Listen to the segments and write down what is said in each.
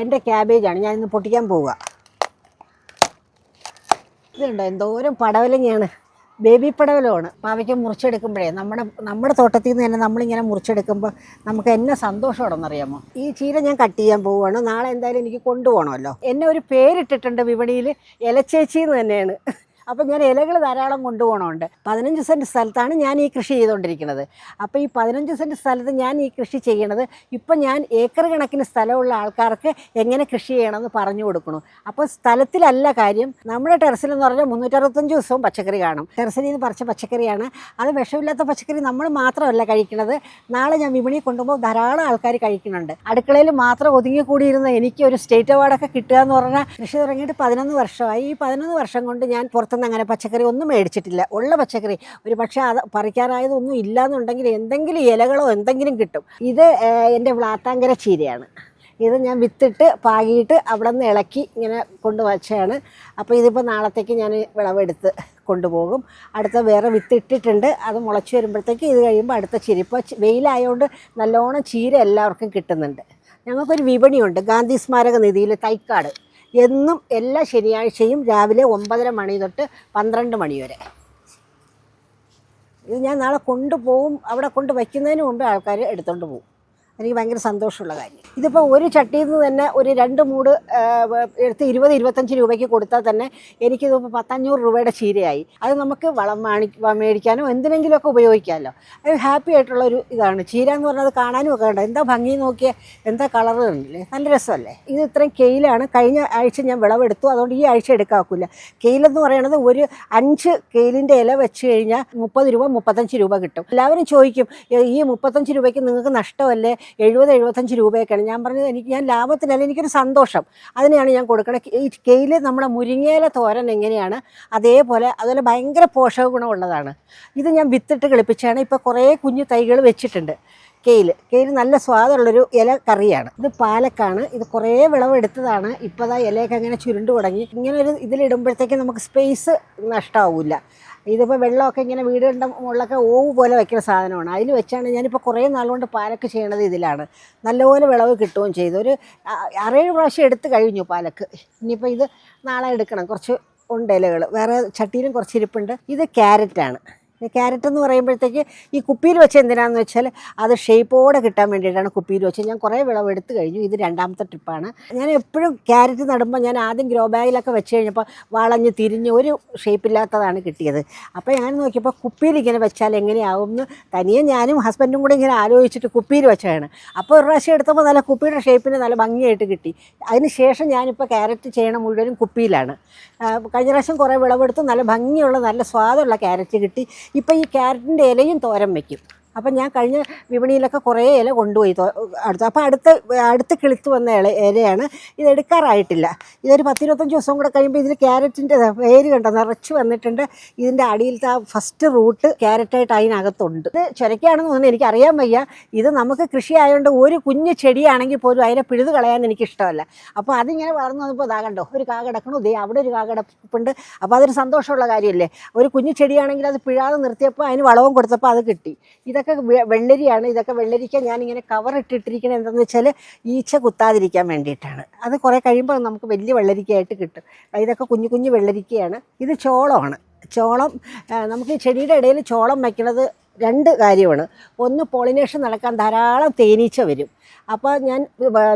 എന്റെ ക്യാബേജാണ്. ഞാൻ ഇന്ന് പൊട്ടിക്കാൻ പോവുക ഇതുണ്ടോ? എന്തോരം പടവലങ്ങയാണ്. ബേബി പടവലമാണ്. പാവയ്ക്ക് മുറിച്ചെടുക്കുമ്പോഴേ നമ്മുടെ നമ്മുടെ തോട്ടത്തിൽ നിന്ന് തന്നെ നമ്മളിങ്ങനെ മുറിച്ചെടുക്കുമ്പോൾ നമുക്ക് എന്നെ സന്തോഷമാണെന്നറിയാമോ? ഈ ചീര ഞാൻ കട്ട് ചെയ്യാൻ പോവുകയാണ് നാളെ എന്തായാലും എനിക്ക് കൊണ്ടുപോകണമല്ലോ. എന്നെ ഒരു പേരിട്ടിട്ടുണ്ട് വിപണിയിൽ ഇലച്ചേച്ചി എന്ന് തന്നെയാണ്. അപ്പം ഞാൻ ഇലകൾ ധാരാളം കൊണ്ടുപോകണമുണ്ട്. പതിനഞ്ച് സെന്റ് സ്ഥലത്താണ് ഞാൻ ഈ കൃഷി ചെയ്തുകൊണ്ടിരിക്കുന്നത്. അപ്പോൾ ഈ പതിനഞ്ച് സെന്റ് സ്ഥലത്ത് ഞാൻ ഈ കൃഷി ചെയ്യണത് ഇപ്പം ഞാൻ ഏക്കർ കണക്കിന് സ്ഥലമുള്ള ആൾക്കാർക്ക് എങ്ങനെ കൃഷി ചെയ്യണമെന്ന് പറഞ്ഞു കൊടുക്കണം അപ്പോൾ സ്ഥലത്തിലല്ല കാര്യം നമ്മുടെ ടെറസിലെന്ന് പറഞ്ഞാൽ മുന്നൂറ്ററുപത്തഞ്ച് ദിവസവും പച്ചക്കറി കാണും. ടെറസിൽ നിന്ന് പറിച്ച പച്ചക്കറിയാണ്. അത് വിഷമില്ലാത്ത പച്ചക്കറി നമ്മൾ മാത്രമല്ല കഴിക്കുന്നത്. നാളെ ഞാൻ വിപണി കൊണ്ടുപോകുമ്പോൾ ധാരാളം ആൾക്കാർ കഴിക്കുന്നുണ്ട്. അടുക്കളയിൽ മാത്രം ഒതുങ്ങിക്കൂടിയിരുന്ന എനിക്ക് ഒരു സ്റ്റേറ്റ് അവാർഡൊക്കെ കിട്ടുക എന്ന് പറഞ്ഞാൽ കൃഷി തുടങ്ങിയിട്ട് പതിനൊന്ന് വർഷമായി. ഈ പതിനൊന്ന് വർഷം കൊണ്ട് ഞാൻ പുറത്തുനിന്ന് അങ്ങനെ പച്ചക്കറി ഒന്നും മേടിച്ചിട്ടില്ല. ഉള്ള പച്ചക്കറി. ഒരു പക്ഷേ അത് പറിക്കാനായതൊന്നും ഇല്ലാന്നുണ്ടെങ്കിൽ എന്തെങ്കിലും ഇലകളോ എന്തെങ്കിലും കിട്ടും. ഇത് എന്റെ വ്ളാത്താങ്കര ചീരയാണ്. ഇത് ഞാൻ വിത്തിട്ട് പാകിയിട്ട് അവിടെ നിന്ന് ഇളക്കി ഇങ്ങനെ കൊണ്ടുവച്ചതാണ് അപ്പോൾ ഇതിപ്പോൾ നാളത്തേക്ക് ഞാൻ വിളവെടുത്ത് കൊണ്ടുപോകും. അടുത്ത വേറെ വിത്തിട്ടിട്ടുണ്ട്. അത് മുളച്ച് വരുമ്പോഴത്തേക്ക് ഇത് കഴിയുമ്പോൾ അടുത്ത ചീര. ഇപ്പോൾ വെയിലായതുകൊണ്ട് നല്ലോണം ചീര എല്ലാവർക്കും കിട്ടുന്നുണ്ട്. ഞങ്ങൾക്കൊരു വിപണിയുണ്ട്. ഗാന്ധി സ്മാരക നിധിയിൽ തൈക്കാട്. എന്നും എല്ലാ ശനിയാഴ്ചയും രാവിലെ ഒമ്പതര മണി തൊട്ട് പന്ത്രണ്ട് മണി വരെ. ഇത് ഞാൻ നാളെ കൊണ്ടുപോകും. അവിടെ കൊണ്ട് വയ്ക്കുന്നതിന് മുമ്പേ ആൾക്കാർ എടുത്തുകൊണ്ട് പോകും. എനിക്ക് ഭയങ്കര സന്തോഷമുള്ള കാര്യം. ഇതിപ്പോൾ ഒരു ചട്ടിയിൽ നിന്ന് തന്നെ ഒരു രണ്ട് മൂട് എടുത്ത് ഇരുപത് ഇരുപത്തഞ്ച് രൂപയ്ക്ക് കൊടുത്താൽ തന്നെ എനിക്കിതിപ്പോൾ പത്തഞ്ഞൂറ് രൂപയുടെ ചീരയായി. അത് നമുക്ക് വളം മാണി മേടിക്കാനോ എന്തിനെങ്കിലുമൊക്കെ ഉപയോഗിക്കാമല്ലോ അത് ഹാപ്പി ആയിട്ടുള്ള ഒരു ഇതാണ്. ചീര എന്ന് പറഞ്ഞാൽ കാണാനും ഒക്കെ ഉണ്ട് എന്താ ഭംഗി നോക്കിയാൽ എന്താ കളറ് ഉണ്ടല്ലേ നല്ല രസമല്ലേ? ഇത് ഇത്രയും കെയിലാണ്. കഴിഞ്ഞ ആഴ്ച ഞാൻ വിളവെടുത്തു. അതുകൊണ്ട് ഈ ആഴ്ച എടുക്കാക്കില്ല കെയിലെന്ന് പറയുന്നത് ഒരു അഞ്ച് കെയിലിന്റെ ഇല വെച്ച് കഴിഞ്ഞാൽ മുപ്പത് രൂപ മുപ്പത്തഞ്ച് രൂപ കിട്ടും. എല്ലാവരും ചോദിക്കും ഈ മുപ്പത്തഞ്ച് രൂപയ്ക്ക് നിങ്ങൾക്ക് നഷ്ടമല്ലേ? എഴുപത് എഴുപത്തഞ്ച് രൂപയൊക്കെയാണ്. ഞാൻ പറഞ്ഞത് എനിക്ക് ഞാൻ ലാഭത്തിനല്ല എനിക്കൊരു സന്തോഷം. അതിനെയാണ് ഞാൻ കൊടുക്കണത് ഈ കെയിൽ നമ്മുടെ മുരിങ്ങയില തോരൻ എങ്ങനെയാണ്? അതേപോലെ അതുപോലെ ഭയങ്കര പോഷക ഗുണമുള്ളതാണ്. ഇത് ഞാൻ വിത്തിട്ട് കളിപ്പിച്ചാണ് ഇപ്പോൾ കുറേ കുഞ്ഞു തൈകൾ വെച്ചിട്ടുണ്ട്. കെയിൽ കെയിൽ നല്ല സ്വാദുള്ളൊരു ഇല കറിയാണ്. ഇത് പാലക്കാണ്. ഇത് കുറേ വിളവെടുത്തതാണ്. ഇപ്പോൾ ദാ ഇലയൊക്കെ അങ്ങനെ ചുരുണ്ടു തുടങ്ങി. ഇങ്ങനെ ഒരു ഇതിലിടുമ്പോഴത്തേക്ക് നമുക്ക് സ്പേസ് നഷ്ടമാവില്ല ഇതിപ്പോൾ വെള്ളമൊക്കെ ഇങ്ങനെ വീടിന്റെ മുകളിലൊക്കെ ഓവ് പോലെ വയ്ക്കുന്ന സാധനമാണ്. അതിൽ വെച്ചാണ് ഞാനിപ്പോൾ കുറേ നാളുകൊണ്ട് പാലക്ക് ചെയ്യണത് ഇതിലാണ്. നല്ലപോലെ വിളവ് കിട്ടുകയും ചെയ്തു. ഒരു അറേഴ് പ്രാവശ്യം എടുത്ത് കഴിഞ്ഞു പാലക്ക്. ഇനിയിപ്പോൾ ഇത് നാളെ എടുക്കണം. കുറച്ച് ഉണ്ട് ഇലകൾ വേറെ ചട്ടിയിലും കുറച്ച് ഇരിപ്പുണ്ട്. ഇത് ക്യാരറ്റാണ്. ക്യാരറ്റ് എന്ന് പറയുമ്പോഴത്തേക്ക് ഈ കുപ്പിയിൽ വെച്ച് എന്തിനാന്ന് വെച്ചാൽ അത് ഷേപ്പോടെ കിട്ടാൻ വേണ്ടിയിട്ടാണ് കുപ്പിയിൽ വെച്ച് ഞാൻ കുറേ വിളവ് എടുത്തു കഴിഞ്ഞു. ഇത് രണ്ടാമത്തെ ട്രിപ്പാണ്. ഞാൻ എപ്പോഴും ക്യാരറ്റ് നടുമ്പോൾ ഞാൻ ആദ്യം ഗ്രോ ബാഗിലൊക്കെ വെച്ച് കഴിഞ്ഞപ്പോൾ വളഞ്ഞ് തിരിഞ്ഞ് ഒരു ഷേപ്പില്ലാത്തതാണ് കിട്ടിയത്. അപ്പോൾ ഞാൻ നോക്കിയപ്പോൾ കുപ്പിയിൽ ഇങ്ങനെ വെച്ചാൽ എങ്ങനെയാവും എന്ന് തനിയെ ഞാനും ഹസ്ബൻഡും കൂടെ ഇങ്ങനെ ആലോചിച്ചിട്ട് കുപ്പിയിൽ വെച്ചാണ് അപ്പോൾ ഒരു പ്രാവശ്യം എടുത്തപ്പോൾ നല്ല കുപ്പിയുടെ ഷേപ്പിന് നല്ല ഭംഗിയായിട്ട് കിട്ടി. അതിന് ശേഷം ഞാനിപ്പോൾ ക്യാരറ്റ് ചെയ്യണ മുഴുവനും കുപ്പിയിലാണ്. കഴിഞ്ഞ പ്രാവശ്യം കുറേ വിളവെടുത്ത് നല്ല ഭംഗിയുള്ള നല്ല സ്വാദുള്ള ക്യാരറ്റ് കിട്ടി. ഇപ്പോൾ ഈ ക്യാരറ്റിന്റെ ഇലയും തോരൻ വയ്ക്കും അപ്പം ഞാൻ കഴിഞ്ഞ വിപണിയിലൊക്കെ കുറേ ഇല കൊണ്ടുപോയി അടുത്ത്. അപ്പോൾ അടുത്ത് അടുത്ത് കിളിത്ത് വന്ന ഇല ഇലയാണ്. ഇത് എടുക്കാറായിട്ടില്ല. ഇതൊരു പത്തിരുപത്തഞ്ച് ദിവസം കൂടെ കഴിയുമ്പോൾ ഇതിൽ ക്യാരറ്റിന്റെ വേര് കണ്ടോ? നിറച്ച് വന്നിട്ടുണ്ട്. ഇതിന്റെ അടിയിലത്തെ ആ ഫസ്റ്റ് റൂട്ട് ക്യാരറ്റായിട്ട് അതിനകത്തുണ്ട്. ഇത് ചുരക്കാണെന്ന് എനിക്ക് അറിയാൻ വയ്യ. ഇത് നമുക്ക് കൃഷി ആയതുകൊണ്ട് ഒരു കുഞ്ഞ് ചെടിയാണെങ്കിൽ പോലും അതിനെ പിഴുത് കളയാൻ എനിക്കിഷ്ടമല്ല. അപ്പോൾ അതിങ്ങനെ വളർന്നു വന്നപ്പോൾ ഇതാ കണ്ടോ? ഒരു കാ കിടക്കണു. ദേ അവിടെ ഒരു കാ കിടപ്പുണ്ട്. അപ്പോൾ അതൊരു സന്തോഷമുള്ള കാര്യമല്ലേ? ഒരു കുഞ്ഞു ചെടിയാണെങ്കിൽ അത് പിഴാതെ നിർത്തിയപ്പോൾ അതിന് വളവും കൊടുത്തപ്പോൾ അത് കിട്ടി. ഇതൊക്കെ വെള്ളരിയാണ്. ഇതൊക്കെ വെള്ളരിക്ക ഞാനിങ്ങനെ കവർ ഇട്ടിട്ടിരിക്കുന്നത് എന്താണെന്ന് വെച്ചാൽ ഈച്ച കുത്താതിരിക്കാൻ വേണ്ടിയിട്ടാണ്. അത് കുറേ കഴിയുമ്പോൾ നമുക്ക് വലിയ വെള്ളരിക്കയായിട്ട് കിട്ടും. ഇതൊക്കെ കുഞ്ഞു കുഞ്ഞു വെള്ളരിക്കയാണ്. ഇത് ചോളമാണ്. ചോളം നമുക്ക് ചെടിയുടെ ഇടയിൽ ചോളം വയ്ക്കുന്നത് രണ്ട് കാര്യമാണ്. ഒന്ന് പോളിനേഷൻ നടക്കാൻ ധാരാളം തേനീച്ച വരും. അപ്പോൾ ഞാൻ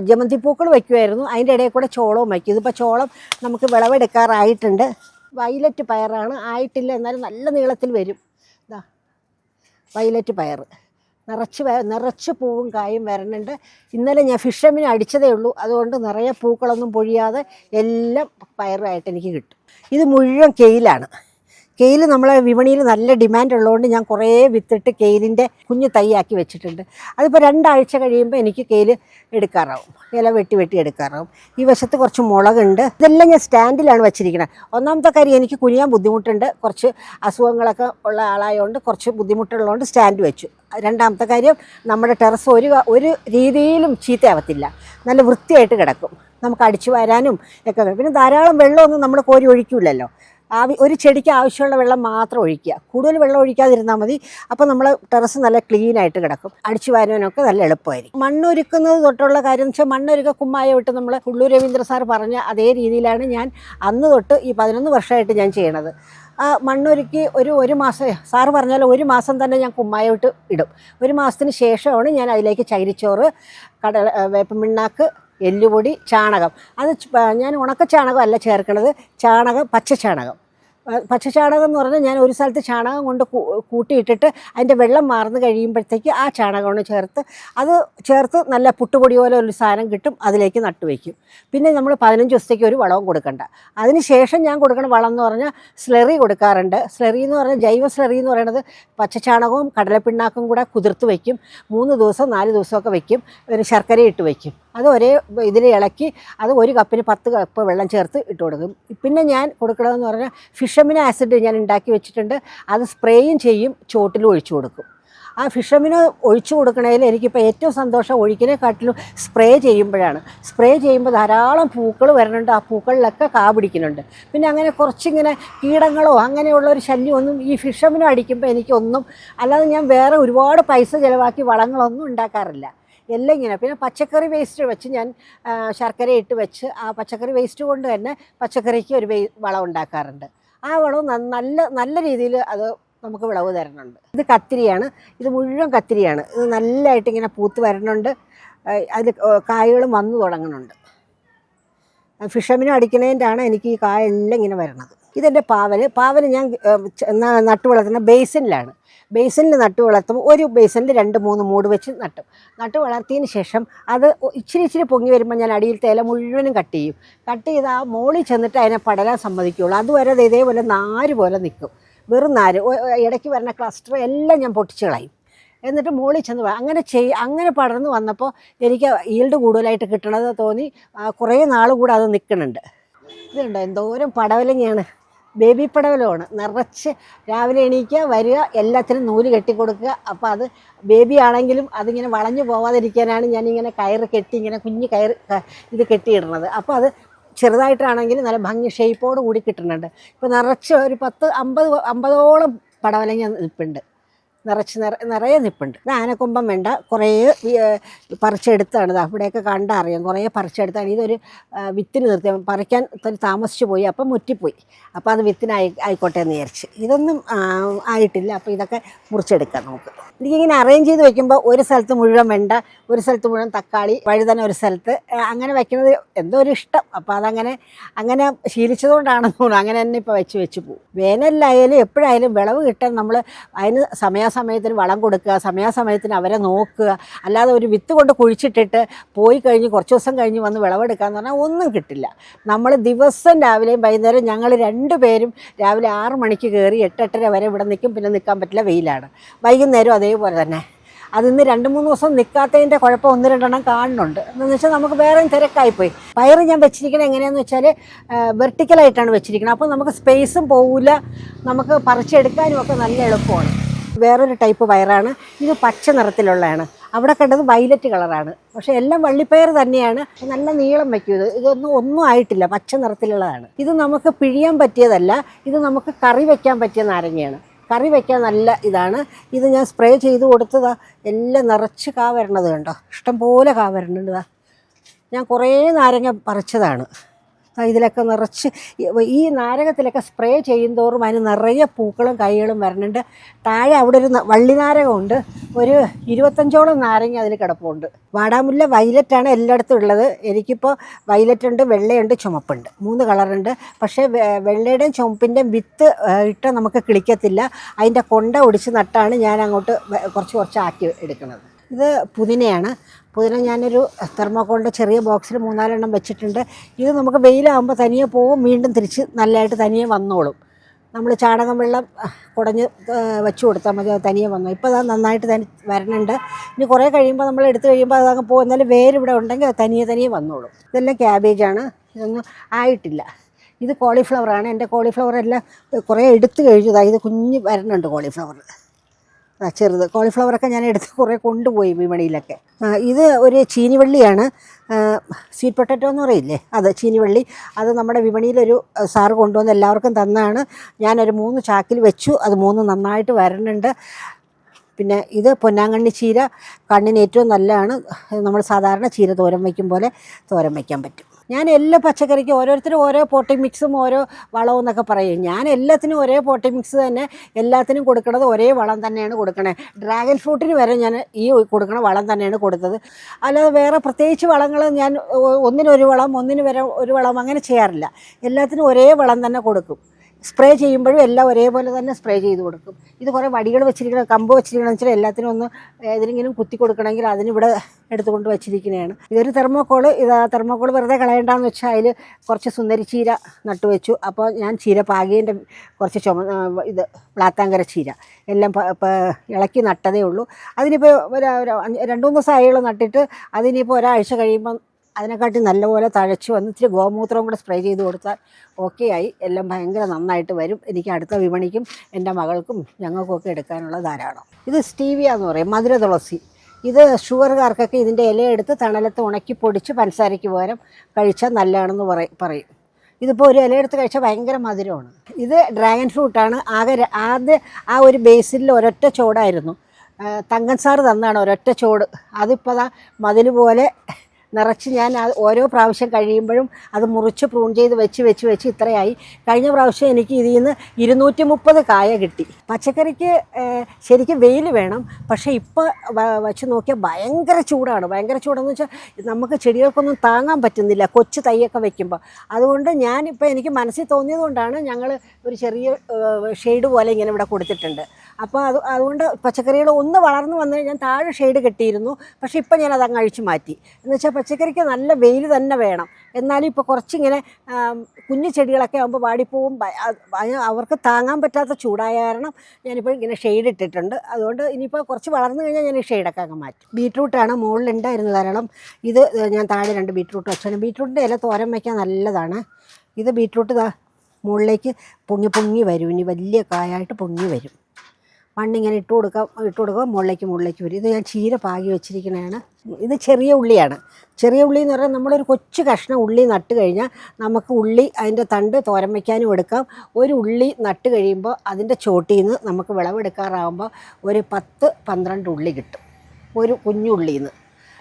ജമന്തി പൂക്കൾ വയ്ക്കുമായിരുന്നു അതിന്റെ ഇടയിൽ കൂടെ ചോളവും വയ്ക്കും ഇതിപ്പോൾ ചോളം നമുക്ക് വിളവെടുക്കാറായിട്ടുണ്ട്. വയലറ്റ് പയറാണ്. ആയിട്ടില്ല. എന്നാലും നല്ല നീളത്തിൽ വരും. വയലറ്റ് പയർ. നിറച്ച് നിറച്ച് പൂവും കായും വരണുണ്ട്. ഇന്നലെ ഞാൻ ഫിഷമിന് അടിച്ചതേ ഉള്ളൂ. അതുകൊണ്ട് നിറയെ പൂക്കളൊന്നും പൊഴിയാതെ എല്ലാം പയറായിട്ട് എനിക്ക് കിട്ടും. ഇത് മുഴുവൻ കെയിലാണ്. കെയിൽ നമ്മളെ വിപണിയിൽ നല്ല ഡിമാൻഡ് ഉള്ളതുകൊണ്ട് ഞാൻ കുറേ വിത്തിട്ട് കെയിലിന്റെ കുഞ്ഞു തൈയാക്കി വെച്ചിട്ടുണ്ട്. അതിപ്പോൾ രണ്ടാഴ്ച കഴിയുമ്പോൾ എനിക്ക് കെയിൽ എടുക്കാറാവും. ഇല വെട്ടി വെട്ടി എടുക്കാറാവും. ഈ വശത്ത് കുറച്ച് മുളകുണ്ട്. ഇതെല്ലാം ഞാൻ സ്റ്റാൻഡിലാണ് വെച്ചിരിക്കുന്നത് ഒന്നാമത്തെ കാര്യം എനിക്ക് കുനിയാൻ ബുദ്ധിമുട്ടുണ്ട്. കുറച്ച് അസുഖങ്ങളൊക്കെ ഉള്ള ആളായതുകൊണ്ട് കുറച്ച് ബുദ്ധിമുട്ടുള്ളതുകൊണ്ട് സ്റ്റാൻഡ് വെച്ചു. രണ്ടാമത്തെ കാര്യം നമ്മുടെ ടെറസ് ഒരു ഒരു രീതിയിലും ചീത്തയാവത്തില്ല. നല്ല വൃത്തിയായിട്ട് കിടക്കും. നമുക്ക് അടിച്ചു വരാനും ഒക്കെ പിന്നെ ധാരാളം വെള്ളമൊന്നും നമ്മൾ കോരി ഒഴിക്കില്ലല്ലോ. ആവി ഒരു ചെടിക്ക് ആവശ്യമുള്ള വെള്ളം മാത്രം ഒഴിക്കുക. കൂടുതൽ വെള്ളം ഒഴിക്കാതിരുന്നാൽ മതി. അപ്പോൾ നമ്മൾ ടെറസ് നല്ല ക്ലീൻ ആയിട്ട് കിടക്കും. അടിച്ചു വാരാനൊക്കെ നല്ല എളുപ്പമായിരിക്കും. മണ്ണൊരുക്കുന്നത് തൊട്ടുള്ള കാര്യം എന്ന് വെച്ചാൽ മണ്ണൊരുക്ക കുമ്മായ വിട്ട് നമ്മൾ ഉള്ളൂർ രവീന്ദ്ര സാർ പറഞ്ഞ അതേ രീതിയിലാണ് ഞാൻ അന്ന് തൊട്ട് ഈ പതിനൊന്ന് വർഷമായിട്ട് ഞാൻ ചെയ്യണത്. ആ മണ്ണൊരുക്കി ഒരു ഒരു മാസം സാറ് പറഞ്ഞാൽ ഒരു മാസം തന്നെ ഞാൻ കുമ്മായിട്ട് ഇടും. ഒരു മാസത്തിന് ശേഷമാണ് ഞാൻ അതിലേക്ക് ചൈരിച്ചോറ് കടല വേപ്പമിണ്ണാക്ക് എല്ലുപൊടി ചാണകം. അത് ഞാൻ ഉണക്ക ചാണകം അല്ല ചേർക്കണത് ചാണകം പച്ച ചാണകം പച്ച ചാണകം എന്ന് പറഞ്ഞാൽ ഞാൻ ഒരു സ്ഥലത്ത് ചാണകം കൊണ്ട് കൂട്ടിയിട്ടിട്ട് അതിന്റെ വെള്ളം മാറുന്നു കഴിയുമ്പോഴത്തേക്ക് ആ ചാണകമാണ് ചേർത്ത് അത് ചേർത്ത് നല്ല പുട്ടുപൊടി പോലെ ഒരു സാധനം കിട്ടും അതിലേക്ക് നട്ടുവയ്ക്കും പിന്നെ നമ്മൾ പതിനഞ്ച് ദിവസത്തേക്ക് ഒരു വളവും കൊടുക്കണ്ട. അതിന് ശേഷം ഞാൻ കൊടുക്കുന്ന വളം എന്ന് പറഞ്ഞാൽ സ്ലെറി കൊടുക്കാറുണ്ട്. സ്ലെറി എന്ന് പറഞ്ഞാൽ ജൈവ സ്ലെറി എന്ന് പറയുന്നത് പച്ച ചാണകവും കടലപ്പിണ്ണാക്കും കൂടെ കുതിർത്ത് വയ്ക്കും. മൂന്ന് ദിവസം നാല് ദിവസമൊക്കെ വയ്ക്കും. ഒരു ശർക്കര ഇട്ട് വയ്ക്കും. അത് ഒരേ ഇതിൽ ഇളക്കി അത് ഒരു കപ്പിന് പത്ത് കപ്പ് വെള്ളം ചേർത്ത് ഇട്ട് കൊടുക്കും. പിന്നെ ഞാൻ കൊടുക്കണമെന്ന് പറഞ്ഞാൽ ഫിഷമിന ആസിഡ് ഞാൻ ഉണ്ടാക്കി വെച്ചിട്ടുണ്ട്. അത് സ്പ്രേയും ചെയ്യും ചോട്ടിൽ ഒഴിച്ചു കൊടുക്കും. ആ ഫിഷമിന് ഒഴിച്ചു കൊടുക്കണതിൽ എനിക്കിപ്പോൾ ഏറ്റവും സന്തോഷം ഒഴിക്കിനെക്കാട്ടിലും സ്പ്രേ ചെയ്യുമ്പോഴാണ്. സ്പ്രേ ചെയ്യുമ്പോൾ ധാരാളം പൂക്കൾ വരുന്നുണ്ട് ആ പൂക്കളിലൊക്കെ കാപിടിക്കുന്നുണ്ട് പിന്നെ അങ്ങനെ കുറച്ചിങ്ങനെ കീടങ്ങളോ അങ്ങനെയുള്ള ഒരു ശല്യമൊന്നും ഈ ഫിഷമിനും അടിക്കുമ്പോൾ എനിക്കൊന്നും അല്ലാതെ ഞാൻ വേറെ ഒരുപാട് പൈസ ചിലവാക്കി വളങ്ങളൊന്നും ഉണ്ടാക്കാറില്ല. എല്ലാം ഇങ്ങനെ. പിന്നെ പച്ചക്കറി വേസ്റ്റ് വെച്ച് ഞാൻ ശർക്കര ഇട്ട് വെച്ച് ആ പച്ചക്കറി വേസ്റ്റ് കൊണ്ട് തന്നെ പച്ചക്കറിക്ക് ഒരു വളം ഉണ്ടാക്കാറുണ്ട്. ആ വളം നല്ല നല്ല രീതിയിൽ അത് നമുക്ക് വിളവ് തരുന്നുണ്ട്. ഇത് കത്തിരിയാണ്. ഇത് മുഴുവൻ കത്തിരിയാണ്. ഇത് നല്ലതായിട്ട് ഇങ്ങനെ പൂത്ത് വരുന്നുണ്ട് അതിൽ കായകളും വന്നു തുടങ്ങുന്നുണ്ട്. ഫിഷമിനും അടിക്കണേന്റാണ് എനിക്ക് ഈ കായ എല്ലാം ഇങ്ങനെ വരണത്. ഇതെന്റെ പാവൽ പാവൽ ഞാൻ നട്ടു വളർത്തുന്ന ബേസിനിലാണ്. ബേസിനിൽ നട്ടു വളർത്തും ഒരു ബേസിനിൽ രണ്ട് മൂന്ന് മൂട് വെച്ച് നട്ടും. നട്ടു വളർത്തിയതിന് ശേഷം അത് ഇച്ചിരി ഇച്ചിരി പൊങ്ങി വരുമ്പോൾ ഞാൻ അടിയിൽ ഇല മുഴുവനും കട്ട് ചെയ്യും. കട്ട് ചെയ്ത് ആ മോളിൽ ചെന്നിട്ട് അതിനെ പടരാൻ സമ്മതിക്കുകയുള്ളു. അതുവരെ അത് ഇതേപോലെ നാര് പോലെ നിൽക്കും. വെറും നാര്. ഇടയ്ക്ക് വരുന്ന ക്ലസ്റ്റർ എല്ലാം ഞാൻ പൊട്ടിച്ച് കളയും. എന്നിട്ട് മുകളിൽ ചെന്ന് അങ്ങനെ ചെയ് അങ്ങനെ പടർന്നു വന്നപ്പോൾ എനിക്ക് ഈൽഡ് കൂടുതലായിട്ട് കിട്ടണത് തോന്നി. കുറേ നാൾ കൂടെ അത് നിൽക്കുന്നുണ്ട്. ഇതുണ്ടോ എന്തോരം പടവലങ്ങയാണ്. ബേബി പടവലമാണ് നിറച്ച് രാവിലെ എണീക്കുക വരിക എല്ലാത്തിനും നൂൽ കെട്ടിക്കൊടുക്കുക. അപ്പോൾ അത് ബേബി ആണെങ്കിലും അതിങ്ങനെ വളഞ്ഞു പോവാതിരിക്കാനാണ് ഞാനിങ്ങനെ കയറ് കെട്ടി ഇങ്ങനെ കുഞ്ഞ് കയറ് ഇത് കെട്ടിയിടുന്നത്. അപ്പോൾ അത് ചെറുതായിട്ടാണെങ്കിലും നല്ല ഭംഗി ഷേപ്പോട് കൂടി കിട്ടുന്നുണ്ട്. ഇപ്പോൾ നിറച്ച് ഒരു പത്ത് അമ്പത് അമ്പതോളം പടവലങ്ങ നിൽപ്പുണ്ട്. നിറച്ച് നിറ നിറയെ നിൽപ്പുണ്ട് ഇത് ആനക്കൊമ്പം വേണ്ട കുറേ പറിച്ചെടുത്താണ്. ഇത് അവിടെയൊക്കെ കണ്ടറിയാം കുറേ പറിച്ചെടുത്താണ്. ഇതൊരു വിത്തിന് നിർത്തി. പറിക്കാൻ താമസിച്ചു പോയി. അപ്പം മുറ്റിപ്പോയി. അപ്പോൾ അത് വിത്തിനായി ആയിക്കോട്ടെ എന്ന് വിചാരിച്ച്. ഇതൊന്നും ആയിട്ടില്ല. അപ്പോൾ ഇതൊക്കെ മുറിച്ചെടുക്കാം നമുക്ക്. എനിക്കിങ്ങനെ അറേഞ്ച് ചെയ്ത് വെക്കുമ്പോൾ ഒരു സ്ഥലത്ത് മുഴുവൻ വെണ്ട ഒരു സ്ഥലത്ത് മുഴുവൻ തക്കാളി വഴുതന ഒരു സ്ഥലത്ത് അങ്ങനെ വയ്ക്കുന്നത് എന്തോ ഒരു ഇഷ്ടം. അപ്പോൾ അതങ്ങനെ അങ്ങനെ ശീലിച്ചതുകൊണ്ടാണെന്ന് തോന്നുന്നു. അങ്ങനെ തന്നെ ഇപ്പോൾ വെച്ച് വെച്ച് പോകും വേനലിലായാലും എപ്പോഴായാലും വിളവ് കിട്ടാൻ നമ്മൾ അതിന് സമയാസമയത്തിന് വളം കൊടുക്കുക സമയാസമയത്തിന് അവരെ നോക്കുക അല്ലാതെ ഒരു വിത്ത് കൊണ്ട് കുഴിച്ചിട്ടിട്ട് പോയി കഴിഞ്ഞ് കുറച്ച് ദിവസം കഴിഞ്ഞ് വന്ന് വിളവെടുക്കാന്ന് പറഞ്ഞാൽ ഒന്നും കിട്ടില്ല. നമ്മൾ ദിവസം രാവിലെയും വൈകുന്നേരം ഞങ്ങൾ രണ്ടുപേരും രാവിലെ ആറ് മണിക്ക് കയറി എട്ടെട്ടര വരെ ഇവിടെ നിൽക്കും പിന്നെ നിൽക്കാൻ പറ്റില്ല വെയിലാണ്. വൈകുന്നേരം അതേപോലെ തന്നെ. അതിന്ന് രണ്ട് മൂന്ന് ദിവസം നിൽക്കാത്തതിന്റെ കുഴപ്പം ഒന്ന് രണ്ടെണ്ണം കാണുന്നുണ്ട്. എന്ന് വെച്ചാൽ നമുക്ക് വേറെ തിരക്കായിപ്പോയി. പയർ ഞാൻ വെച്ചിരിക്കുന്നത് എങ്ങനെയാണെന്ന് വെച്ചാൽ വെർട്ടിക്കലായിട്ടാണ് വെച്ചിരിക്കുന്നത്. അപ്പോൾ നമുക്ക് സ്പേസും പോവില്ല. നമുക്ക് പറിച്ചെടുക്കാനും ഒക്കെ നല്ല എളുപ്പമാണ്. വേറൊരു ടൈപ്പ് പയറാണ് ഇത് പച്ച നിറത്തിലുള്ളതാണ്. അവിടെ കണ്ടത് വൈലറ്റ് കളറാണ്. പക്ഷെ എല്ലാം വള്ളിപ്പയർ തന്നെയാണ്. നല്ല നീളം വയ്ക്കും ഇത്. ഇതൊന്നും ഒന്നും ആയിട്ടില്ല. പച്ച നിറത്തിലുള്ളതാണ്. ഇത് നമുക്ക് പിഴിയാൻ പറ്റിയതല്ല. ഇത് നമുക്ക് കറി വയ്ക്കാൻ പറ്റിയ നാരങ്ങയാണ്. കറി വയ്ക്കാൻ നല്ല ഇതാണ്. ഇത് ഞാൻ സ്പ്രേ ചെയ്ത് കൊടുത്തതാ. എല്ലാം നിറച്ച് കാ വരണത് കണ്ടോ? ഇഷ്ടംപോലെ കാ വരണുണ്ട് ഞാൻ കുറേ നാരങ്ങ പറിച്ചതാണ്. ഇതിലൊക്കെ നിറച്ച് ഈ- നാരകത്തിലൊക്കെ സ്പ്രേ ചെയ്യുന്തോറും അതിന് നിറയെ പൂക്കളും കൈകളും വരുന്നുണ്ട് താഴെ അവിടെ ഒരു വള്ളിനാരകമുണ്ട്. ഒരു ഇരുപത്തഞ്ചോളം നാരങ്ങ അതിൽ കിടപ്പുണ്ട്. വാടാമുല്ല വൈലറ്റാണ് എല്ലായിടത്തും ഉള്ളത്. എനിക്കിപ്പോൾ വൈലറ്റ് ഉണ്ട് വെള്ളയുണ്ട് ചുമപ്പുണ്ട്. മൂന്ന് കളറുണ്ട്. പക്ഷേ വെള്ളയുടെയും ചുമപ്പിന്റെയും വിത്ത് ഇട്ട് നമുക്ക് കിളിക്കത്തില്ല. അതിന്റെ കൊണ്ട ഒടിച്ച് നട്ടാണ് ഞാൻ അങ്ങോട്ട് കുറച്ച് കുറച്ച് ആക്കി എടുക്കുന്നത്. ഇത് പുതിനയാണ്. പുതിന ഞാനൊരു തെർമോക്കോളിന്റെ ചെറിയ ബോക്സിൽ മൂന്നാലെണ്ണം വെച്ചിട്ടുണ്ട്. ഇത് നമുക്ക് വെയിലാകുമ്പോൾ തനിയെ പോകും വീണ്ടും തിരിച്ച് നല്ലതായിട്ട് തനിയെ വന്നോളും. നമ്മൾ ചാണകം വെള്ളം കുടഞ്ഞ് വെച്ചു കൊടുത്താൽ മതി അത് തനിയെ വന്നു. ഇപ്പോൾ അത് നന്നായിട്ട് തനി വരണുണ്ട്. ഇനി കുറേ കഴിയുമ്പോൾ നമ്മൾ എടുത്തു കഴിയുമ്പോൾ അതങ്ങ് പോകും. എന്നാലും വേരിവിടെ ഉണ്ടെങ്കിൽ അത് തനിയെ തനിയെ വന്നോളും. ഇതെല്ലാം ക്യാബേജാണ് ഇതൊന്നും ആയിട്ടില്ല. ഇത് കോളിഫ്ലവറാണ് എന്റെ കോളിഫ്ലവർ എല്ലാം കുറേ എടുത്തു കഴിഞ്ഞതാ ഇത് കുഞ്ഞ് വരണുണ്ട് കോളിഫ്ലവർ ചെറുത്. കോളിഫ്ലവറൊക്കെ ഞാൻ എടുത്ത് കുറേ കൊണ്ടുപോയി വിപണിയിലൊക്കെ. ഇത് ഒരു ചീനിവള്ളിയാണ്. സ്വീറ്റ് പൊട്ടറ്റോ എന്ന് പറയില്ലേ? അത് ചീനിവള്ളി. അത് നമ്മുടെ വിപണിയിലൊരു സാറ് കൊണ്ടുവന്ന് എല്ലാവർക്കും തന്നാണ്. ഞാനൊരു മൂന്ന് ചാക്കിൽ വെച്ചു. അത് മൂന്ന് നന്നായിട്ട് വരണുണ്ട്. പിന്നെ ഇത് പൊന്നാങ്കണ്ണി ചീര. കണ്ണിന് ഏറ്റവും നല്ലതാണ്. നമ്മൾ സാധാരണ ചീര തോരൻ വയ്ക്കും പോലെ തോരൻ വയ്ക്കാൻ പറ്റും. ഞാൻ എല്ലാ പച്ചക്കറിക്കും ഓരോരുത്തരും ഓരോ പോട്ടി മിക്സും ഓരോ വളവും എന്നൊക്കെ പറയും. ഞാൻ എല്ലാത്തിനും ഒരേ പോട്ടി മിക്സ് തന്നെ എല്ലാത്തിനും കൊടുക്കുന്നത് ഒരേ വളം തന്നെയാണ് കൊടുക്കണേ. ഡ്രാഗൺ ഫ്രൂട്ടിന് വരെ ഞാൻ ഈ കൊടുക്കണ വളം തന്നെയാണ് കൊടുത്തത്. അല്ലാതെ വേറെ പ്രത്യേകിച്ച് വളങ്ങൾ ഞാൻ ഒന്നിനൊരു വളം ഒന്നിന് വരെ ഒരു വളം അങ്ങനെ ചെയ്യാറില്ല. എല്ലാത്തിനും ഒരേ വളം തന്നെ കൊടുക്കും. സ്പ്രേ ചെയ്യുമ്പോഴും എല്ലാം ഒരേപോലെ തന്നെ സ്പ്രേ ചെയ്ത് കൊടുക്കും. ഇത് കുറേ വടികൾ വെച്ചിരിക്കണം കമ്പ് വെച്ചിരിക്കണം വെച്ചാൽ എല്ലാത്തിനും ഒന്ന് ഏതെങ്കിലും കുത്തി കൊടുക്കണമെങ്കിൽ അതിനിവിടെ എടുത്തുകൊണ്ട് വെച്ചിരിക്കുന്നതാണ് ഇതൊരു തെർമോക്കോൾ ഇത് തെർമോക്കോൾ വെറുതെ കളയണ്ടെന്ന് വെച്ചാൽ അതിൽ കുറച്ച് സുന്ദരി ചീര നട്ടുവെച്ചു അപ്പോൾ ഞാൻ ചീര പാകേന്റെ കുറച്ച് ചുമ ഇത് പ്ലാത്താങ്കര ചീര. എല്ലാം ഇളക്കി നട്ടതേ ഉള്ളൂ. അതിനിപ്പോൾ ഒരു രണ്ട് മൂന്ന് ദിവസം ആയുള്ള നട്ടിട്ട്. അതിനിപ്പോൾ ഒരാഴ്ച കഴിയുമ്പം അതിനെക്കാട്ടി നല്ലപോലെ തഴച്ചു വന്ന് ഇച്ചിരി ഗോമൂത്രവും കൂടെ സ്പ്രേ ചെയ്ത് കൊടുത്താൽ ഓക്കെ ആയി. എല്ലാം ഭയങ്കര നന്നായിട്ട് വരും. എനിക്ക് അടുത്ത വിപണിക്കും എന്റെ മകൾക്കും ഞങ്ങൾക്കൊക്കെ എടുക്കാനുള്ള ധാരാളം. ഇത് സ്റ്റീവിയ എന്ന് പറയും മധുര തുളസി. ഇത് ഷുഗറുകാർക്കൊക്കെ ഇതിന്റെ ഇലയെടുത്ത് തണലത്ത് ഉണക്കി പൊടിച്ച് പഞ്ചസാരയ്ക്ക് പകരം കഴിച്ചാൽ നല്ലതാണെന്ന് പറയും. ഇതിപ്പോൾ ഒരു ഇലയെടുത്ത് കഴിച്ചാൽ ഭയങ്കര മധുരമാണ്. ഇത് ഡ്രാഗൺ ഫ്രൂട്ടാണ് ആകെ ആദ്യ ആ ഒരു ബേസിൽ ഒരൊറ്റ ചോടായിരുന്നു. തങ്കൻ സാറ് തന്നാണ് ഒരൊറ്റ ചോട്. അതിപ്പോൾ അതാ മതിൽ പോലെ നിറച്ച് ഞാൻ ഓരോ പ്രാവശ്യം കഴിയുമ്പോഴും അത് മുറിച്ച് പ്രൂൺ ചെയ്ത് വെച്ച് വെച്ച് വെച്ച് ഇത്രയായി. കഴിഞ്ഞ പ്രാവശ്യം എനിക്ക് ഇതിൽ നിന്ന് ഇരുന്നൂറ്റി മുപ്പത് കായ കിട്ടി. പച്ചക്കറിക്ക് ശരിക്കും വെയിൽ വേണം. പക്ഷേ ഇപ്പോൾ വെച്ച് നോക്കിയാൽ ഭയങ്കര ചൂടാണ്. ഭയങ്കര ചൂടെന്ന് വെച്ചാൽ നമുക്ക് ചെടികൾക്കൊന്നും താങ്ങാൻ പറ്റുന്നില്ല. കൊച്ചു തൈയൊക്കെ വെക്കുമ്പോൾ അതുകൊണ്ട് ഞാനിപ്പോൾ എനിക്ക് മനസ്സിൽ തോന്നിയത് കൊണ്ടാണ് ഞങ്ങൾ ഒരു ചെറിയ ഷെയ്ഡ് പോലെ ഇങ്ങനെ ഇവിടെ കൊടുത്തിട്ടുണ്ട്. അപ്പോൾ അത് അതുകൊണ്ട് പച്ചക്കറികൾ ഒന്ന് വളർന്നു വന്നു കഴിഞ്ഞാൽ താഴെ ഷെയ്ഡ് കെട്ടിയിരുന്നു. പക്ഷേ ഇപ്പം ഞാൻ അങ്ങ് അഴിച്ചു മാറ്റി. എന്ന് വെച്ചാൽ പച്ചക്കറിക്ക് നല്ല വെയിൽ തന്നെ വേണം. എന്നാലും ഇപ്പോൾ കുറച്ചിങ്ങനെ കുഞ്ഞു ചെടികളൊക്കെ ആകുമ്പോൾ വാടിപ്പോവും. അവർക്ക് താങ്ങാൻ പറ്റാത്ത ചൂടായ കാരണം ഞാനിപ്പോൾ ഇങ്ങനെ ഷെയ്ഡ് ഇട്ടിട്ടുണ്ട്. അതുകൊണ്ട് ഇനിയിപ്പോൾ കുറച്ച് വളർന്നു കഴിഞ്ഞാൽ ഞാൻ ഈ ഷെയ്ഡൊക്കെ അങ്ങ് മാറ്റും. ബീട്രൂട്ടാണ് മുകളിലുണ്ടായിരുന്നു ധാരാളം ഇത് ഞാൻ താഴെ രണ്ട് ബീട്രൂട്ട് വെച്ചാണ് ബീട്രൂട്ടിന്റെ ഇല തോരൻ വയ്ക്കാൻ നല്ലതാണ്. ഇത് ബീട്രൂട്ട് മുകളിലേക്ക് പൊങ്ങി പൊങ്ങി വരും. ഇനി വലിയ കായായിട്ട് പൊങ്ങി വരും. മണ്ണിങ്ങനെ ഇട്ട് കൊടുക്കാം ഇട്ട് കൊടുക്കുക മുകളിലേക്ക് മുകളിലേക്ക് വരും. ഇത് ഞാൻ ചീര പാകി വെച്ചിരിക്കുന്നതാണ് ഇത് ചെറിയ ഉള്ളിയാണ്. ചെറിയ ഉള്ളി എന്ന് പറഞ്ഞാൽ നമ്മളൊരു കൊച്ചു കഷ്ണം ഉള്ളി നട്ട് കഴിഞ്ഞാൽ നമുക്ക് ഉള്ളി അതിന്റെ തണ്ട് തോരൻ വയ്ക്കാനും എടുക്കാം. ഒരു ഉള്ളി നട്ട് കഴിയുമ്പോൾ അതിന്റെ ചോട്ടിൽ നിന്ന് നമുക്ക് വിളവെടുക്കാറാകുമ്പോൾ ഒരു പത്ത് പന്ത്രണ്ട് ഉള്ളി കിട്ടും. ഒരു കുഞ്ഞുള്ളിയിൽ നിന്ന്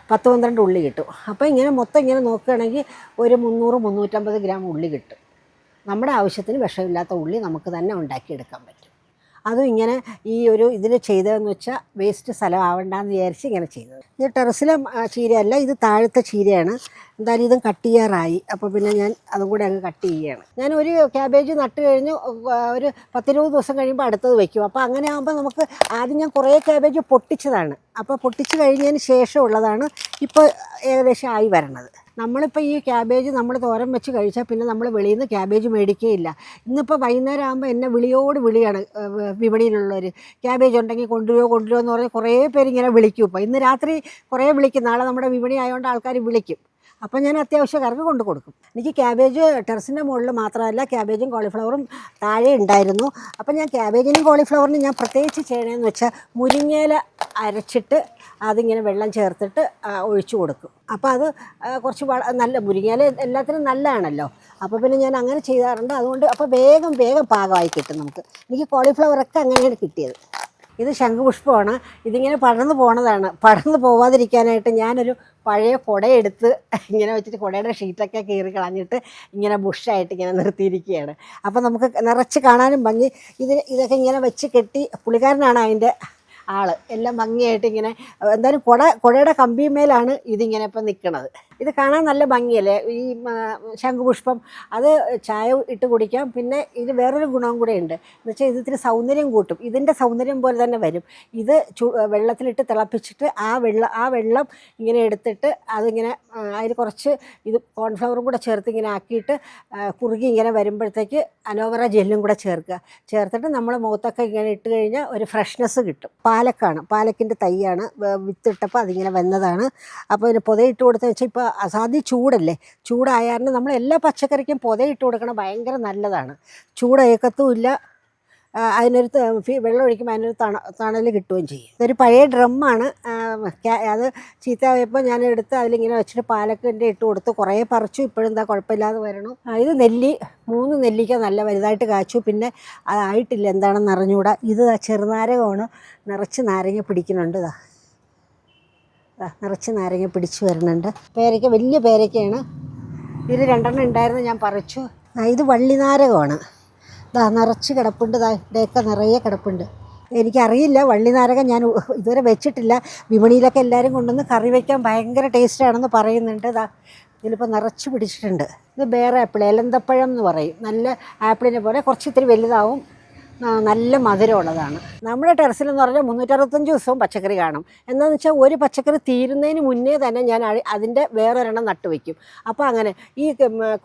പത്ത് പന്ത്രണ്ട് ഉള്ളി കിട്ടും. അപ്പോൾ ഇങ്ങനെ മൊത്തം ഇങ്ങനെ നോക്കുകയാണെങ്കിൽ ഒരു മുന്നൂറ് മുന്നൂറ്റമ്പത് ഗ്രാം ഉള്ളി കിട്ടും. നമ്മുടെ ആവശ്യത്തിന് വിഷമില്ലാത്ത ഉള്ളി നമുക്ക് തന്നെ ഉണ്ടാക്കിയെടുക്കാൻ പറ്റും. അതും ഇങ്ങനെ ഈ ഒരു ഇതിൽ ചെയ്തതെന്ന് വെച്ചാൽ വേസ്റ്റ് സ്ഥലം ആവണ്ടെന്ന് വിചാരിച്ച് ഇങ്ങനെ ചെയ്തത്. ഇത് ടെറസിലെ ചീരയല്ല ഇത് താഴത്തെ ചീരയാണ്. എന്തായാലും ഇതും കട്ട് ചെയ്യാറായി. അപ്പോൾ പിന്നെ ഞാൻ അതും കൂടെ അങ്ങ് കട്ട് ചെയ്യുകയാണ് ഞാൻ ഒരു ക്യാബേജ് നട്ട് കഴിഞ്ഞ് ഒരു പത്തിരുപത് ദിവസം കഴിയുമ്പോൾ അടുത്തത് വയ്ക്കും അപ്പോൾ അങ്ങനെ ആകുമ്പോൾ നമുക്ക് ആദ്യം ഞാൻ കുറേ ക്യാബേജ് പൊട്ടിച്ചതാണ്. അപ്പോൾ പൊട്ടിച്ച് കഴിഞ്ഞതിന് ശേഷമുള്ളതാണ് ഇപ്പോൾ ഏകദേശം ആയി വരണത്. നമ്മളിപ്പോൾ ഈ ക്യാബേജ് നമ്മൾ തോരൻ വെച്ച് കഴിച്ചാൽ പിന്നെ നമ്മൾ വെളിയിൽ നിന്ന് ക്യാബേജ് മേടിക്കുകയില്ല ഇന്നിപ്പോൾ വൈകുന്നേരം ആകുമ്പോൾ എന്നെ വിളിയോട് വിളിയാണ് വിപണിയിലുള്ളവർ ക്യാബേജ് ഉണ്ടെങ്കിൽ കൊണ്ടുവരുമോ കൊണ്ടുവരുമോ എന്ന് പറഞ്ഞ് കുറേ പേര് ഇങ്ങനെ വിളിക്കും ഇപ്പോൾ ഇന്ന് രാത്രി കുറേ വിളിക്കും. നാളെ നമ്മുടെ വിപണി ആയതുകൊണ്ട് ആൾക്കാർ വിളിക്കും. അപ്പോൾ ഞാൻ അത്യാവശ്യക്കാർക്ക് കൊണ്ട് കൊടുക്കും. എനിക്ക് ക്യാബേജ് ടെറസിന്റെ മുകളിൽ മാത്രമല്ല ക്യാബേജും കോളിഫ്ലവറും താഴെ ഉണ്ടായിരുന്നു. അപ്പോൾ ഞാൻ ക്യാബേജിനും കോളിഫ്ലവറിനും ഞാൻ പ്രത്യേകിച്ച് ചെയ്യണമെന്ന് വെച്ചാൽ മുരിങ്ങയില അരച്ചിട്ട് അതിങ്ങനെ വെള്ളം ചേർത്തിട്ട് ഒഴിച്ചു കൊടുക്കും. അപ്പോൾ അത് കുറച്ച് നല്ല മുരിങ്ങയില എല്ലാത്തിനും നല്ലതാണല്ലോ. അപ്പോൾ പിന്നെ ഞാൻ അങ്ങനെ ചെയ്യാറുണ്ട് അതുകൊണ്ട് അപ്പോൾ വേഗം വേഗം പാകമായി കിട്ടും നമുക്ക്. എനിക്ക് കോളിഫ്ലവറൊക്കെ അങ്ങനെയാണ് കിട്ടിയത്. ഇത് ശംഖുപുഷ്പമാണ്. ഇതിങ്ങനെ പടർന്നു പോണതാണ്. പടർന്നു പോവാതിരിക്കാനായിട്ട് ഞാനൊരു പഴയ കുടയെടുത്ത് ഇങ്ങനെ വെച്ചിട്ട് കുടയുടെ ഷീറ്റൊക്കെ കീറി കളഞ്ഞിട്ട് ഇങ്ങനെ ബുഷായിട്ട് ഇങ്ങനെ നിർത്തിയിരിക്കുകയാണ്. അപ്പോൾ നമുക്ക് നിറച്ച് കാണാനും ഭംഗി. ഇത് ഇതൊക്കെ ഇങ്ങനെ വെച്ച് കെട്ടി പുള്ളിക്കാരനാണ് അതിന്റെ ആൾ എല്ലാം ഭംഗിയായിട്ട് ഇങ്ങനെ എന്തായാലും കുട കുടയുടെ കമ്പിമേലാണ് ഇതിങ്ങനെ ഇപ്പം നിൽക്കുന്നത് ഇത് കാണാൻ നല്ല ഭംഗിയല്ലേ? ഈ ശംഖുപുഷ്പം അത് ചായ ഇട്ട് കുടിക്കാം. പിന്നെ ഇത് വേറൊരു ഗുണവും കൂടെ ഉണ്ട്. എന്ന് വെച്ചാൽ ഇത് ഇത്തിരി സൗന്ദര്യം കൂട്ടും. ഇതിന്റെ സൗന്ദര്യം പോലെ തന്നെ വരും. ഇത് ചു വെള്ളത്തിലിട്ട് തിളപ്പിച്ചിട്ട് ആ വെള്ളം ആ വെള്ളം ഇങ്ങനെ എടുത്തിട്ട് അതിങ്ങനെ അതിൽ കുറച്ച് ഇത് കോൺഫ്ലവറും കൂടെ ചേർത്ത് ഇങ്ങനെ ആക്കിയിട്ട് കുറുകി ഇങ്ങനെ വരുമ്പോഴത്തേക്ക് അലോവറ ജെല്ലും കൂടെ ചേർക്കുക. ചേർത്തിട്ട് നമ്മൾ മുഖത്തൊക്കെ ഇങ്ങനെ ഇട്ട് കഴിഞ്ഞാൽ ഒരു ഫ്രഷ്നെസ് കിട്ടും. പാലക്കാണ്. പാലക്കിന്റെ തൈയാണ് വിത്തിട്ടപ്പോൾ അതിങ്ങനെ വന്നതാണ്. അപ്പോൾ ഇതിന് പുതയിട്ട് കൊടുത്തെന്ന് വെച്ചാൽ ഇപ്പോൾ അസാധ്യ ചൂടല്ലേ? ചൂടായാലും നമ്മൾ എല്ലാ പച്ചക്കറിക്കും പുതയിട്ട് കൊടുക്കണം ഭയങ്കര നല്ലതാണ്. ചൂടേക്കത്തും ഇല്ല. അതിനൊരു വെള്ളം ഒഴിക്കുമ്പോൾ അതിനൊരു തണ തണൽ കിട്ടുകയും ചെയ്യും. ഇതൊരു പഴയ ഡ്രമ്മാണ്. അത് ചീത്തയായപ്പോൾ ഞാൻ എടുത്ത് അതിലിങ്ങനെ വെച്ചിട്ട് പാലക്കിന്റെ ഇട്ട് കൊടുത്ത് കുറേ പറിച്ചു. ഇപ്പോഴും എന്താ കുഴപ്പമില്ലാതെ വരണം. ഇത് നെല്ലി. മൂന്ന് നെല്ലിക്ക നല്ല വലുതായിട്ട് കാച്ചു. പിന്നെ അതായിട്ടില്ല എന്താണെന്ന് അറിഞ്ഞുകൂടാ ഇത് ചെറുനാരകമാണ്. നിറച്ച് നാരങ്ങ പിടിക്കുന്നുണ്ട് ഇതാ. നിറച്ച് നാരങ്ങ പിടിച്ചു വരുന്നുണ്ട് പേരയ്ക്ക വലിയ പേരയ്ക്കയാണ്. ഇത് രണ്ടെണ്ണം ഉണ്ടായിരുന്നു ഞാൻ പറിച്ചു. ഇത് വള്ളി വള്ളിനാരകമാണ്. ദാ നിറച്ച് കിടപ്പുണ്ട് ദാ ഇവിടെയൊക്കെ നിറയെ കിടപ്പുണ്ട്. എനിക്കറിയില്ല വള്ളിനാരകം ഞാൻ ഇതുവരെ വെച്ചിട്ടില്ല. വിപണിയിലൊക്കെ എല്ലാവരും കൊണ്ടുവന്ന് കറി വയ്ക്കാൻ ഭയങ്കര ടേസ്റ്റാണെന്ന് പറയുന്നുണ്ട്. ദാ ഇതിലിപ്പോൾ നിറച്ച് പിടിച്ചിട്ടുണ്ട്. ഇത് വേറെ ആപ്പിൾ എലന്തപ്പഴം എന്ന് പറയും. നല്ല ആപ്പിളിനെ പോലെ കുറച്ച് ഇത്തിരി വലുതാവും. നല്ല മധുരമുള്ളതാണ്. നമ്മുടെ ടെറസിൽ എന്ന് പറഞ്ഞാൽ മുന്നൂറ്ററുപത്തഞ്ച് ദിവസവും പച്ചക്കറി കാണും. എന്താണെന്ന് വെച്ചാൽ ഒരു പച്ചക്കറി തീരുന്നതിന് മുന്നേ തന്നെ ഞാൻ അതിന്റെ വേറൊരെണ്ണം നട്ടുവെക്കും അപ്പോൾ അങ്ങനെ ഈ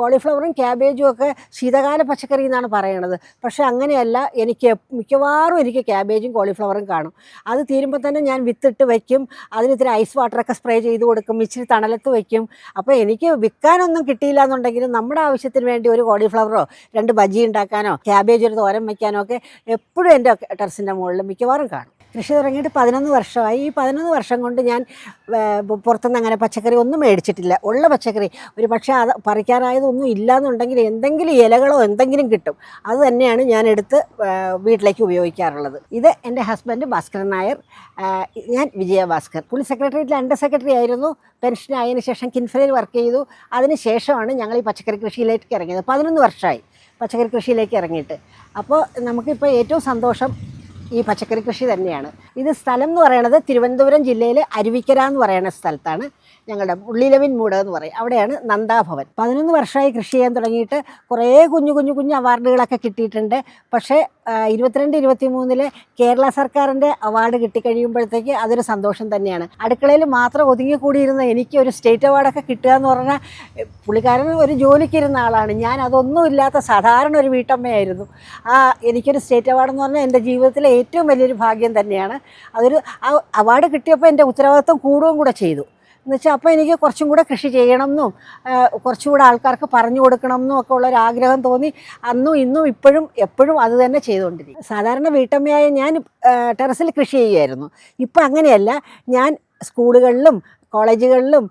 കോളിഫ്ലവറും ക്യാബേജും ഒക്കെ ശീതകാല പച്ചക്കറി എന്നാണ് പറയണത്. പക്ഷേ അങ്ങനെയല്ല എനിക്ക് മിക്കവാറും എനിക്ക് ക്യാബേജും കോളിഫ്ലവറും കാണും. അത് തീരുമ്പോൾ തന്നെ ഞാൻ വിത്തിട്ട് വയ്ക്കും അതിന് ഇത്തിരി ഐസ് വാട്ടറൊക്കെ സ്പ്രേ ചെയ്ത് കൊടുക്കും. ഇച്ചിരി തണലത്ത് വയ്ക്കും അപ്പോൾ എനിക്ക് വിൽക്കാനൊന്നും കിട്ടിയില്ല എന്നുണ്ടെങ്കിലും നമ്മുടെ ആവശ്യത്തിന് വേണ്ടി ഒരു കോളിഫ്ലവറോ രണ്ട് ബജി ഉണ്ടാക്കാനോ ക്യാബേജ് ഒരു തോരൻ വയ്ക്കാനോ ഒക്കെ എപ്പോഴും എന്റെ ടെറസിന്റെ മുകളിൽ മിക്കവാറും കാണും. കൃഷി തുടങ്ങിയിട്ട് പതിനൊന്ന് വർഷമായി. ഈ പതിനൊന്ന് വർഷം കൊണ്ട് ഞാൻ പുറത്തുനിന്ന് അങ്ങനെ പച്ചക്കറി ഒന്നും മേടിച്ചിട്ടില്ല. ഉള്ള പച്ചക്കറി ഒരു പക്ഷേ അത് പറിക്കാനായതൊന്നും ഇല്ലയെന്നുണ്ടെങ്കിൽ എന്തെങ്കിലും ഇലകളോ എന്തെങ്കിലും കിട്ടും. അത് തന്നെയാണ് ഞാൻ എടുത്ത് വീട്ടിലേക്ക് ഉപയോഗിക്കാറുള്ളത്. ഇത് എന്റെ ഹസ്ബൻഡ് ഭാസ്കരൻ നായർ ഞാൻ വിജയ ഭാസ്കർ. പുള്ളി സെക്രട്ടേറിയറ്റിൽ അണ്ടർ സെക്രട്ടറി ആയിരുന്നു. പെൻഷൻ ആയതിനു ശേഷം കിൻഫ്രയിൽ വർക്ക് ചെയ്തു. അതിന് ശേഷമാണ് ഞങ്ങൾ ഈ പച്ചക്കറി കൃഷിയിലേക്ക് ഇറങ്ങിയത്. പതിനൊന്ന് വർഷമായി. പച്ചക്കറി കൃഷിയിലേക്ക് ഇറങ്ങിയിട്ട്. അപ്പോൾ നമുക്കിപ്പോൾ ഏറ്റവും സന്തോഷം ഈ പച്ചക്കറി കൃഷി തന്നെയാണ്. ഇത് സ്ഥലം എന്ന് പറയുന്നത് തിരുവനന്തപുരം ജില്ലയിലെ അരുവിക്കര എന്ന് പറയുന്ന സ്ഥലത്താണ്. ഞങ്ങളുടെ ഉള്ളിലവിൻ മൂട് എന്ന് പറയും. അവിടെയാണ് നന്ദാഭവൻ പതിനൊന്ന് വർഷമായി കൃഷി ചെയ്യാൻ തുടങ്ങിയിട്ട് കുറേ കുഞ്ഞു കുഞ്ഞു കുഞ്ഞു അവാർഡുകളൊക്കെ കിട്ടിയിട്ടുണ്ട്. പക്ഷേ ഇരുപത്തിരണ്ട് ഇരുപത്തി മൂന്നിലെ കേരള സർക്കാരിന്റെ അവാർഡ് കിട്ടിക്കഴിയുമ്പോഴത്തേക്ക് അതൊരു സന്തോഷം തന്നെയാണ്. അടുക്കളയിൽ മാത്രം ഒതുങ്ങിക്കൂടിയിരുന്ന എനിക്ക് ഒരു സ്റ്റേറ്റ് അവാർഡൊക്കെ കിട്ടുക എന്ന് പറഞ്ഞാൽ പുള്ളിക്കാരൻ ഒരു ജോലിക്കിരുന്ന ആളാണ്. ഞാൻ അതൊന്നും ഇല്ലാത്ത സാധാരണ ഒരു വീട്ടമ്മയായിരുന്നു. ആ എനിക്കൊരു സ്റ്റേറ്റ് അവാർഡ് എന്ന് പറഞ്ഞാൽ എന്റെ ജീവിതത്തിലെ ഏറ്റവും വലിയൊരു ഭാഗ്യം തന്നെയാണ്. അതൊരു ആ അവാർഡ് കിട്ടിയപ്പോൾ എന്റെ ഉത്തരവാദിത്വം കൂടുകയും കൂടെ ചെയ്തു. എന്നുവെച്ചാൽ അപ്പോൾ എനിക്ക് കുറച്ചും കൂടെ കൃഷി ചെയ്യണം എന്നും കുറച്ചും കൂടെ ആൾക്കാർക്ക് പറഞ്ഞു കൊടുക്കണം എന്നും ഒക്കെ ഉള്ളൊരു ആഗ്രഹം തോന്നി. അന്നും ഇന്നും ഇപ്പോഴും എപ്പോഴും അത് തന്നെ ചെയ്തുകൊണ്ടിരിക്കും സാധാരണ വീട്ടമ്മയായ ഞാൻ ടെറസിൽ കൃഷി ചെയ്യുമായിരുന്നു ഇപ്പം അങ്ങനെയല്ല. ഞാൻ സ്കൂളുകളിലും കോളേജുകളിലും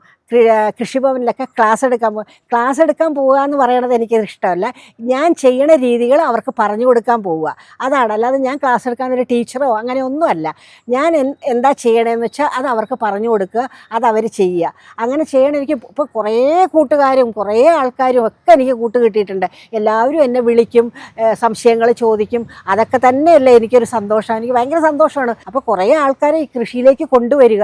കൃഷിഭവനിലൊക്കെ ക്ലാസ് എടുക്കാൻ പോകും ക്ലാസ് എടുക്കാൻ പോവുക എന്ന് പറയണത് എനിക്ക് ഇഷ്ടമല്ല. ഞാൻ ചെയ്യണ രീതികൾ അവർക്ക് പറഞ്ഞു കൊടുക്കാൻ പോവുക അതാണ്. അല്ലാതെ ഞാൻ ക്ലാസ് എടുക്കാൻ ഒരു ടീച്ചറോ അങ്ങനെ ഒന്നുമല്ല. ഞാൻ എന്താ ചെയ്യണമെന്ന് വെച്ചാൽ അത് അവർക്ക് പറഞ്ഞു കൊടുക്കുക അത് അവർ ചെയ്യുക. അങ്ങനെ ചെയ്യണം എനിക്ക് ഇപ്പോൾ കുറേ കൂട്ടുകാരും കുറേ ആൾക്കാരും ഒക്കെ എനിക്ക് കൂട്ട് കിട്ടിയിട്ടുണ്ട്. എല്ലാവരും എന്നെ വിളിക്കും സംശയങ്ങൾ ചോദിക്കും. അതൊക്കെ തന്നെയല്ലേ എനിക്കൊരു സന്തോഷമാണ് എനിക്ക് ഭയങ്കര സന്തോഷമാണ്. അപ്പോൾ കുറേ ആൾക്കാരെ ഈ കൃഷിയിലേക്ക് കൊണ്ടുവരിക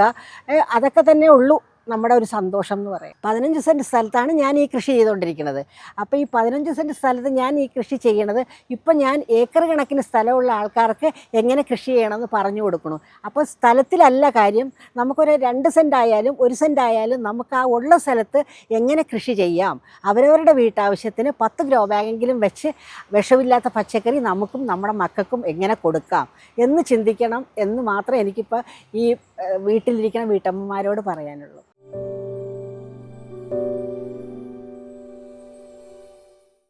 അതൊക്കെ തന്നെ ഉള്ളൂ. നമ്മുടെ ഒരു സന്തോഷം എന്ന് പറയാം. പതിനഞ്ച് സെന്റ് സ്ഥലത്താണ് ഞാൻ ഈ കൃഷി ചെയ്തുകൊണ്ടിരിക്കുന്നത്. അപ്പോൾ ഈ പതിനഞ്ച് സെന്റ് സ്ഥലത്ത് ഞാൻ ഈ കൃഷി ചെയ്യണത് ഇപ്പം ഞാൻ ഏക്കർ കണക്കിന് സ്ഥലമുള്ള ആൾക്കാർക്ക് എങ്ങനെ കൃഷി ചെയ്യണമെന്ന് പറഞ്ഞു കൊടുക്കണം. അപ്പോൾ സ്ഥലത്തിലല്ല കാര്യം നമുക്കൊരു രണ്ട് സെന്റ് ആയാലും ഒരു സെന്റ് ആയാലും നമുക്ക് ആ ഉള്ള സ്ഥലത്ത് എങ്ങനെ കൃഷി ചെയ്യാം? അവരവരുടെ വീട്ടാവശ്യത്തിന് പത്ത് ഗ്രോ ബാഗെങ്കിലും വെച്ച് വിഷമില്ലാത്ത പച്ചക്കറി നമുക്കും നമ്മുടെ മക്കൾക്കും എങ്ങനെ കൊടുക്കാം എന്ന് ചിന്തിക്കണം എന്ന് മാത്രമേ എനിക്കിപ്പോൾ ഈ വീട്ടിലിരിക്കുന്ന വീട്ടമ്മമാരോട് പറയാനുള്ളൂ. you